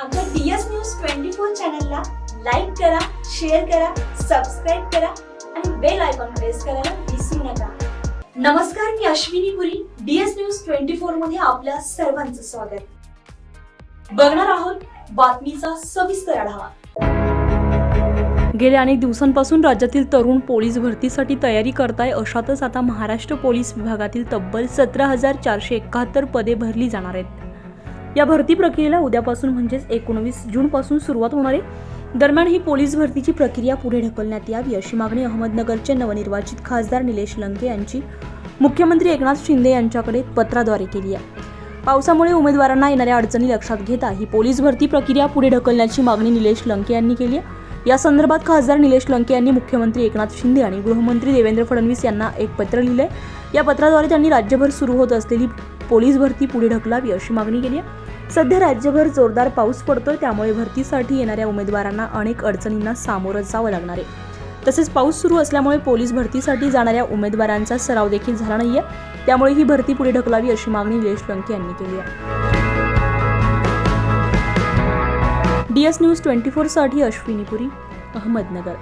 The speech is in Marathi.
आमच्या डीएस न्यूज ट्वेंटी फोर चॅनलला लाईक करा शेअर करा सबस्क्राईब करा आणि बेल आयकॉन प्रेस करायला विसरू नका. नमस्कार मी Ashwini Puri DS news twenty फोरमध्ये आपल्या सर्वांचं स्वागत. बघणार आहोत बातमीचा सविस्तर आढावा. गेल्या अनेक दिवसांपासून राज्यातील तरुण पोलीस भरतीसाठी तयारी करताय अशातच आता महाराष्ट्र पोलीस विभागातील तब्बल सतरा हजार चारशे एकाहत्तर पदे भरली जाणार आहेत. या भरती प्रक्रियेला उद्यापासून म्हणजेच एकोणवीस जूनपासून सुरुवात होणार आहे. दरम्यान ही पोलीस भरतीची प्रक्रिया पुढे ढकलण्यात यावी अशी मागणी अहमदनगरचे नवनिर्वाचित खासदार निलेश लंके यांची मुख्यमंत्री एकनाथ शिंदे यांच्याकडे पत्राद्वारे केली आहे. पावसामुळे उमेदवारांना येणाऱ्या अडचणी लक्षात घेता ही पोलीस भरती प्रक्रिया पुढे ढकलण्याची मागणी निलेश लंके यांनी केली आहे. या संदर्भात खासदार निलेश लंके यांनी मुख्यमंत्री एकनाथ शिंदे आणि गृहमंत्री देवेंद्र फडणवीस यांना एक पत्र लिहिलंय. या पत्राद्वारे त्यांनी राज्यभर सुरू होत असलेली पोलीस भरती पुढे ढकलावी अशी मागणी केली आहे. सध्या राज्यभर जोरदार पाऊस पडतोय त्यामुळे भरतीसाठी येणाऱ्या उमेदवारांना अनेक अडचणींना सामोरं जावं लागणार आहे. तसेच पाऊस सुरू असल्यामुळे पोलीस भरतीसाठी जाणाऱ्या उमेदवारांचा सराव देखील झाला नाहीये. त्यामुळे ही भरती पुढे ढकलावी अशी मागणी निलेश लंके यांनी केली आहे. डी एस न्यूज ट्वेंटी फोरसाठी अश्विनीपुरी अहमदनगर.